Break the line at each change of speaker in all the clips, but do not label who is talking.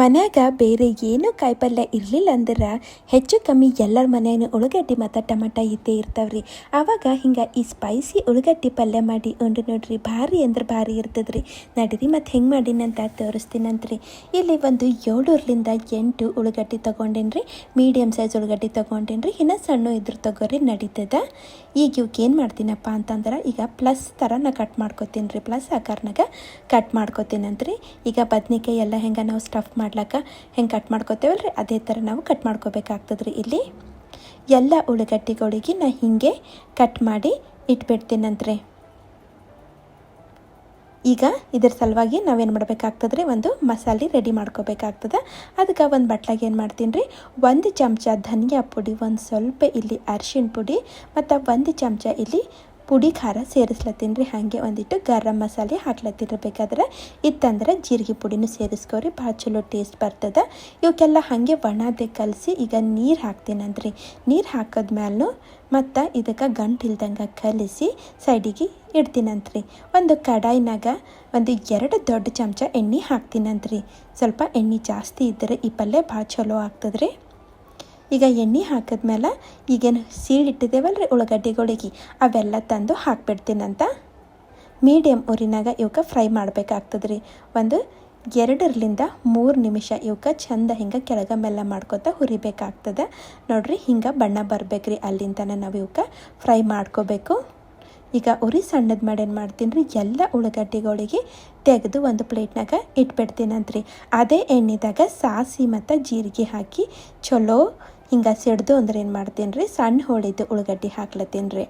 ಮನ್ಯಾಗ ಬೇರೆ ಏನೂ ಕಾಯಿಪಲ್ಯ ಇರಲಿಲ್ಲ ಅಂದ್ರೆ ಹೆಚ್ಚು ಕಮ್ಮಿ ಎಲ್ಲರ ಮನೆಯೂ ಉಳ್ಳಗಡ್ಡಿ ಮತ್ತು ಟಮಟ ಇದ್ದೇ ಇರ್ತಾವ್ರಿ. ಆವಾಗ ಹಿಂಗೆ ಈ ಸ್ಪೈಸಿ ಉಳ್ಳಾಗಡ್ಡಿ ಪಲ್ಯ ಮಾಡಿ ಉಂಡು ನೋಡ್ರಿ, ಭಾರಿ ಅಂದ್ರೆ ಭಾರಿ ಇರ್ತದ್ರಿ. ನಡೀರಿ ಮತ್ತು ಹೆಂಗೆ ಮಾಡಿನಂತ ತೋರಿಸ್ತೀನಂತ್ರಿ. ಇಲ್ಲಿ ಒಂದು ಏಳೂರ್ಲಿಂದ ಎಂಟು ಉಳ್ಳಾಗಡ್ಡಿ ತೊಗೊಂಡೇನ್ರಿ ಮೀಡಿಯಮ್ ಸೈಜ್ ಉಳ್ಳಾಗಡ್ಡಿ ತೊಗೊಂಡೇನ್ರಿ, ಇನ್ನು ಸಣ್ಣ ಇದ್ರ ತಗೋರಿ ನಡೀತದ. ಈಗ ಇವಕ್ಕೆ ಏನು ಮಾಡ್ತೀನಪ್ಪ ಅಂತಂದ್ರೆ, ಈಗ ಪ್ಲಸ್ ಥರ ನಾ ಕಟ್ ಮಾಡ್ಕೊತೀನಿ ರೀ ಪ್ಲಸ್ ಆಕಾರನಾಗ ಕಟ್ ಮಾಡ್ಕೊತೀನಂತ್ರಿ. ಈಗ ಬದ್ನಿಕಾಯಿ ಎಲ್ಲ ಹೆಂಗೆ ನಾವು ಸ್ಟಫ್ ಮಾಡ್ಲಾಕ ಹೆಂಗೆ ಕಟ್ ಮಾಡ್ಕೋತೇವಲ್ಲ ರೀ ಅದೇ ಥರ ನಾವು ಕಟ್ ಮಾಡ್ಕೋಬೇಕಾಗ್ತದೆ ರೀ ಇಲ್ಲಿ. ಎಲ್ಲ ಉಳ್ಳಾಗಡ್ಡಿಗಳಿಗೆ ನಾ ಹೀಗೆ ಕಟ್ ಮಾಡಿ ಇಟ್ಬಿಡ್ತೀನಂತ್ರಿ ಈಗ ಇದ್ರ ಸಲುವಾಗಿ ನಾವೇನು ಮಾಡಬೇಕಾಗ್ತದ್ರಿ? ಒಂದು ಮಸಾಲೆ ರೆಡಿ ಮಾಡ್ಕೋಬೇಕಾಗ್ತದೆ. ಅದಕ್ಕೆ ಒಂದು ಬಟ್ಲಾಗ ಏನು ಮಾಡ್ತೀನಿ ರೀ ಒಂದು ಚಮಚ ಧನಿಯಾ ಪುಡಿ, ಒಂದು ಸ್ವಲ್ಪ ಇಲ್ಲಿ ಅರಿಶಿನ ಪುಡಿ, ಮತ್ತು ಒಂದು ಚಮಚ ಇಲ್ಲಿ ಪುಡಿ ಖಾರ ಸೇರಿಸ್ಲತ್ತೀನಿ ರೀ, ಹಾಗೆ ಒಂದಿಟ್ಟು ಗರಂ ಮಸಾಲೆ ಹಾಕ್ಲತ್ತೀನಿ ಬೇಕಾದ್ರೆ. ಇತ್ತಂದ್ರೆ ಜೀರಿಗೆ ಪುಡಿನೂ ಸೇರಿಸ್ಕೋರಿ, ಭಾಳ ಚಲೋ ಟೇಸ್ಟ್ ಬರ್ತದೆ. ಇವಕ್ಕೆಲ್ಲ ಹಾಗೆ ಒಣದೆ ಕಲಸಿ ಈಗ ನೀರು ಹಾಕ್ತೀನಂದ್ರಿ ನೀರು ಹಾಕಿದ್ಮೇಲೂ ಮತ್ತು ಇದಕ್ಕೆ ಗಂಟು ಇಲ್ದಂಗೆ ಕಲಿಸಿ ಸೈಡಿಗೆ ಇಡ್ತೀನಂತ್ರಿ. ಒಂದು ಕಡಾಯಿನಾಗ ಒಂದು ಎರಡು ದೊಡ್ಡ ಚಮಚ ಎಣ್ಣೆ ಹಾಕ್ತೀನಂತ್ರಿ. ಸ್ವಲ್ಪ ಎಣ್ಣೆ ಜಾಸ್ತಿ ಇದ್ದರೆ ಈ ಪಲ್ಯ ಭಾಳ ಚಲೋ ಆಗ್ತದ್ರಿ. ಈಗ ಎಣ್ಣೆ ಹಾಕಿದ್ಮೇಲೆ ಈಗೇನು ಸೀಳಿಟ್ಟಿದ್ದೇವಲ್ಲ ರೀ ಉಳ್ಳಾಗಡ್ಡಿಗಳಿಗೆ ಅವೆಲ್ಲ ತಂದು ಹಾಕ್ಬಿಡ್ತೀನಂತ. ಮೀಡಿಯಮ್ ಉರಿನಾಗ ಇವಕ್ಕೆ ಫ್ರೈ ಮಾಡಬೇಕಾಗ್ತದೆ ರೀ ಒಂದು ಎರಡರಿಂದ ಮೂರು ನಿಮಿಷ ಇವಕ್ಕೆ ಚಂದ ಹಿಂಗೆ ಕೆಳಗೆ ಮೆಲ್ಲ ಮಾಡ್ಕೊತ ಹುರಿಬೇಕಾಗ್ತದೆ. ನೋಡಿರಿ ಹಿಂಗೆ ಬಣ್ಣ ಬರ್ಬೇಕ್ರಿ, ಅಲ್ಲಿಂದನೇ ನಾವು ಇವಕ್ಕೆ ಫ್ರೈ ಮಾಡ್ಕೋಬೇಕು. ಈಗ ಉರಿ ಸಣ್ಣದು ಮಾಡಿ ಏನು ಮಾಡ್ತೀನಿ ರೀ ಎಲ್ಲ ಉಳ್ಳಾಗಡ್ಡಿಗಳಿಗೆ ತೆಗೆದು ಒಂದು ಪ್ಲೇಟ್ನಾಗ ಇಟ್ಬಿಡ್ತೀನಂತ್ರಿ. ಅದೇ ಎಣ್ಣೆದಾಗ ಸಾಸಿ ಮತ್ತು ಜೀರಿಗೆ ಹಾಕಿ ಚಲೋ ಹಿಂಗೆ ಸಿಡ್ದು ಅಂದ್ರೆ ಏನು ಮಾಡ್ತೀನಿ ರೀ ಸಣ್ಣ ಹೋಳಿದ್ದು ಉಳ್ಳಗಡ್ಡಿ ಹಾಕ್ಲತ್ತೀನಿ ರೀ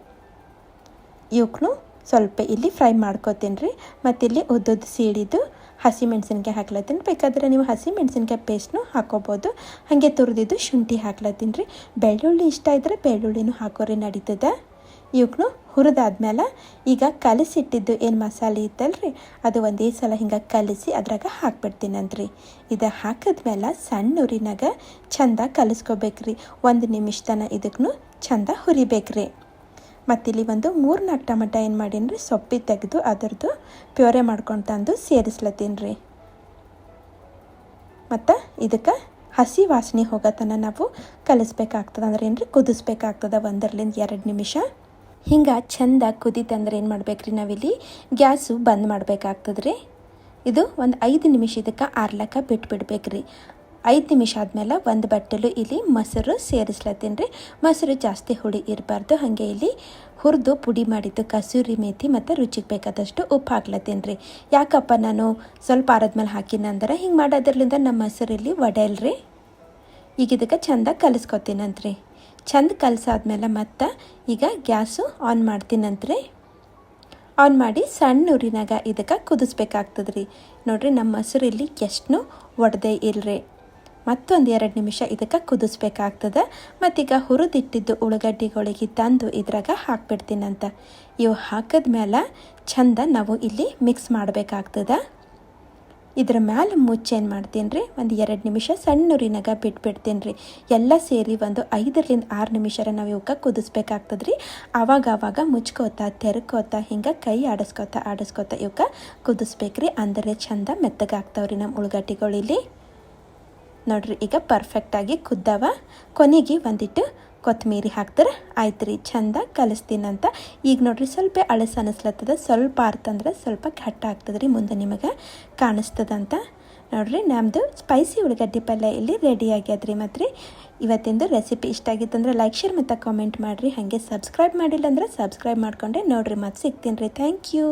ಇವಕ್ಕೂ ಸ್ವಲ್ಪ ಇಲ್ಲಿ ಫ್ರೈ ಮಾಡ್ಕೋತೀನಿ ರೀ ಮತ್ತು ಇಲ್ಲಿ ಉದ್ದದ್ದು ಸೀಡಿದ್ದು ಹಸಿ ಮೆಣಸಿನ್ಕಾಯಿ ಹಾಕ್ಲತ್ತೀನಿ. ಬೇಕಾದ್ರೆ ನೀವು ಹಸಿ ಮೆಣಸಿನ್ಕಾಯಿ ಪೇಸ್ಟ್ನು ಹಾಕೋಬೋದು. ಹಾಗೆ ತುರಿದಿದ್ದು ಶುಂಠಿ ಹಾಕ್ಲತ್ತೀನಿ ರೀ. ಬೆಳ್ಳುಳ್ಳಿ ಇಷ್ಟ ಇದ್ದರೆ ಬೆಳ್ಳುಳ್ಳಿನೂ ಹಾಕೋರಿ ನಡೀತದೆ. ಇವಕ್ಕೂ ಹುರಿದಾದ್ಮೇಲೆ ಈಗ ಕಲಸಿಟ್ಟಿದ್ದು ಏನು ಮಸಾಲೆ ಇತ್ತಲ್ರಿ? ಅದು ಒಂದೇ ಸಲ ಹಿಂಗೆ ಕಲಿಸಿ ಅದ್ರಾಗ ಹಾಕ್ಬಿಡ್ತೀನಂತ್ರಿ. ಇದು ಹಾಕಿದ್ಮೇಲೆ ಸಣ್ಣ ಉರಿನಾಗ ಚಂದ ಕಲಿಸ್ಕೋಬೇಕ್ರಿ. ಒಂದು ನಿಮಿಷ ತನ ಇದಕ್ಕೂ ಚಂದ ಹುರಿಬೇಕ್ರಿ. ಮತ್ತಿಲ್ಲಿ ಒಂದು ಮೂರು ನಾಲ್ಕು ಟಮಟ ಏನು ಮಾಡೀನಿ ರೀ ಸೊಪ್ಪಿ ತೆಗೆದು ಅದರದ್ದು ಪ್ಯೂರೆ ಮಾಡ್ಕೊಂಡು ತಂದು ಸೇರಿಸ್ಲತ್ತೀನಿ ರೀ ಮತ್ತು ಇದಕ್ಕೆ ಹಸಿ ವಾಸನೆ ಹೋಗೋತನ ನಾವು ಕಲಿಸ್ಬೇಕಾಗ್ತದೆ ಅಂದ್ರೆ ಏನು ರೀ ಕುದಿಸ್ಬೇಕಾಗ್ತದೆ ಒಂದರ್ಲಿಂದ ಎರಡು ನಿಮಿಷ. ಹಿಂಗೆ ಚಂದ ಕುದಿತಂದ್ರೆ ಏನು ಮಾಡ್ಬೇಕ್ರಿ ನಾವಿಲ್ಲಿ? ಗ್ಯಾಸು ಬಂದ್ ಮಾಡಬೇಕಾಗ್ತದೆ ರೀ ಇದು ಒಂದು ಐದು ನಿಮಿಷ ಇದಕ್ಕೆ ಆರ್ಲಕ್ಕ ಬಿಟ್ಬಿಡ್ಬೇಕ್ರಿ. ಐದು ನಿಮಿಷ ಆದಮೇಲೆ ಒಂದು ಬಟ್ಟಲು ಇಲ್ಲಿ ಮೊಸರು ಸೇರಿಸ್ಲತ್ತೀನಿ ರೀ ಮೊಸರು ಜಾಸ್ತಿ ಹುಳಿ ಇರಬಾರ್ದು. ಹಾಗೆ ಇಲ್ಲಿ ಹುರಿದು ಪುಡಿ ಮಾಡಿದ್ದು ಕಸೂರಿ ಮೇಥಿ ಮತ್ತು ರುಚಿಗೆ ಬೇಕಾದಷ್ಟು ಉಪ್ಪು ಹಾಕ್ಲತ್ತೀನಿ ರೀ ಯಾಕಪ್ಪ ನಾನು ಸ್ವಲ್ಪ ಆರದ್ಮೇಲೆ ಹಾಕಿನಂದ್ರೆ ಹಿಂಗೆ ಮಾಡೋದ್ರಲ್ಲಿಂದ ನಮ್ಮ ಮೊಸರಲ್ಲಿ ಒಡೆಯಲ್ರಿ. ಈಗ ಇದಕ್ಕೆ ಚಂದ ಕಲಿಸ್ಕೊತೀನಂತ್ರಿ. ಚಂದ ಕಲಸಾದ್ಮೇಲೆ ಮತ್ತೆ ಈಗ ಗ್ಯಾಸು ಆನ್ ಮಾಡ್ತೀನಂತ್ರಿ ಆನ್ ಮಾಡಿ ಸಣ್ಣ ಉರಿನಾಗ ಇದಕ್ಕೆ ಕುದಿಸ್ಬೇಕಾಗ್ತದೆ ರೀ ನೋಡ್ರಿ ನಮ್ಮ ಮೊಸರು ಇಲ್ಲಿ ಎಷ್ಟು ಒಡೆದೇ ಇಲ್ರಿ. ಮತ್ತೊಂದು ಎರಡು ನಿಮಿಷ ಇದಕ್ಕೆ ಕುದಿಸ್ಬೇಕಾಗ್ತದೆ. ಮತ್ತೀಗ ಹುರಿದಿಟ್ಟಿದ್ದು ಉಳ್ಳಗಡ್ಡಿಗಳಿಗೆ ತಂದು ಇದ್ರಾಗ ಹಾಕ್ಬಿಡ್ತೀನಂತ. ಇವು ಹಾಕಿದ್ಮೇಲೆ ಚಂದ ನಾವು ಇಲ್ಲಿ ಮಿಕ್ಸ್ ಮಾಡಬೇಕಾಗ್ತದೆ. ಇದ್ರ ಮ್ಯಾಲೆ ಮುಚ್ಚಿ ಏನು ಮಾಡ್ತೀನಿ ರೀ ಒಂದು ಎರಡು ನಿಮಿಷ ಸಣ್ಣ ಉರಿನಾಗ ಬಿಟ್ಬಿಡ್ತೀನಿ ರೀ ಎಲ್ಲ ಸೇರಿ ಒಂದು ಐದರಿಂದ ಆರು ನಿಮಿಷರ ನಾವು ಇವಕ್ಕೆ ಕುದಿಸ್ಬೇಕಾಗ್ತದೆ ರೀ ಆವಾಗ ಆವಾಗ ಮುಚ್ಕೋತಾ, ತೆರ್ಕೋತಾ, ಹಿಂಗೆ ಕೈ ಆಡಿಸ್ಕೋತಾ ಆಡಿಸ್ಕೋತಾ ಇವಕ್ಕೆ ಕುದಿಸ್ಬೇಕ್ರಿ. ಅಂದರೆ ಚಂದ ಮೆತ್ತಗಾಗ್ತಾವ್ರಿ ನಮ್ಮ ಇಲ್ಲಿ. ನೋಡ್ರಿ, ಈಗ ಪರ್ಫೆಕ್ಟಾಗಿ ಕುದ್ದಾವ. ಕೊನೆಗೆ ಒಂದಿಟ್ಟು ಕೊತ್ತಂಬರಿ ಹಾಕ್ತಾರೆ. ಆಯ್ತು ರೀ, ಚಂದ ಕಲಿಸ್ತೀನಂತ ಈಗ ನೋಡ್ರಿ, ಸ್ವಲ್ಪ ಅಳಸು ಅನಿಸ್ಲತ್ತದ. ಸ್ವಲ್ಪ ಆರ್ತಂದ್ರೆ ಸ್ವಲ್ಪ ಘಟ್ಟ ಆಗ್ತದೆ ರೀ ಮುಂದೆ ನಿಮಗೆ ಕಾಣಿಸ್ತದಂತ ನೋಡ್ರಿ ನಮ್ಮದು ಸ್ಪೈಸಿ ಉಳ್ಳಾಗಡ್ಡಿ ಪಲ್ಯ ಇಲ್ಲಿ ರೆಡಿ ಆಗ್ಯದ್ರಿ ಮತ್ತು ಇವತ್ತಿಂದು ರೆಸಿಪಿ ಇಷ್ಟ ಆಗಿತ್ತಂದ್ರೆ ಲೈಕ್ ಶೇರ್ ಮತ್ತು ಕಾಮೆಂಟ್ ಮಾಡಿರಿ. ಹಾಗೆ ಸಬ್ಸ್ಕ್ರೈಬ್ ಮಾಡಿಲ್ಲ ಅಂದ್ರೆ ಸಬ್ಸ್ಕ್ರೈಬ್ ಮಾಡ್ಕೊಂಡೆ. ನೋಡ್ರಿ ಮತ್ತೆ ಸಿಗ್ತೀನಿ ರೀ. Thank you